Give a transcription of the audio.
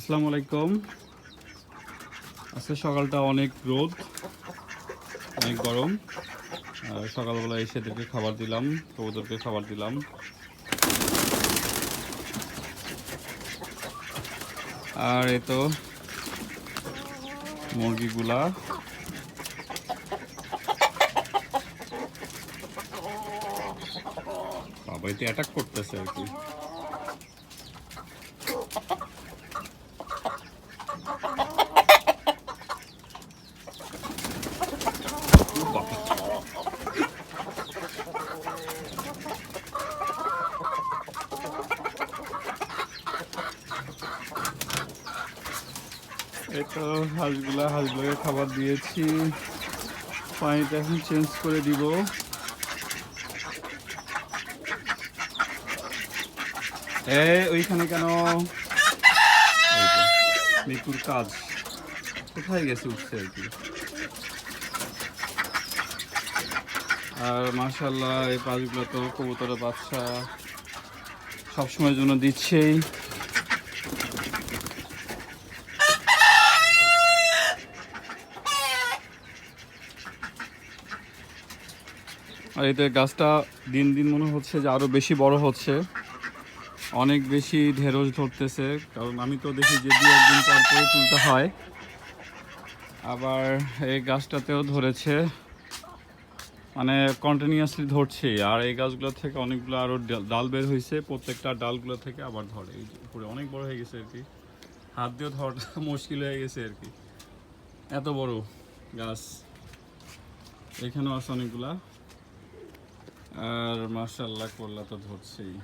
আসসালামু আলাইকুম। আজকে সকালটা অনেক রোদ, অনেক গরম। সকালবেলা এসে এদেরকে খাবার দিলাম, কবুতরকে খাবার দিলাম। আর এই তো মুরগিগুলা। বাবা এতে অ্যাটাক করতেছে আর কি। এই তো হাঁসগুলা, হাঁসগুলোকে খাবার দিয়েছি। পানিটা এখন চেঞ্জ করে দিব। এ, ওইখানে কেন? মৃত্যুর কাজ। কোথায় গেছে উঠছে আর কি? আর মাশাল্লাহ এই পাঁচগুলো তো কবুতরের বাচ্চা সবসময়ের জন্য দিচ্ছেই। আর এতে গাছটা দিন দিন মনে হচ্ছে যে আরও বেশি বড় হচ্ছে। অনেক বেশি ঢেঁড়স ধরতেছে, কারণ আমি তো দেখি যে দু একদিন পর পরে তুলতে হয়। আবার এই গাছটাতেও ধরেছে। মানে কন্টিনিউয়াসলি ধরছে, আর এই গাছগুলো থেকে অনেকগুলো আরও ডাল বের হয়েছে, প্রত্যেকটা ডালগুলো থেকে আবার ধরে। এই উপরে অনেক বড় হয়ে গেছে আর কি। হাত দিয়ে ধরাটা মুশকিল হয়ে গেছে আর কি। এত বড় গাছ। এখানেও আছে অনেকগুলা। আর মাসাল্লাহ করলা তো ধরছেই।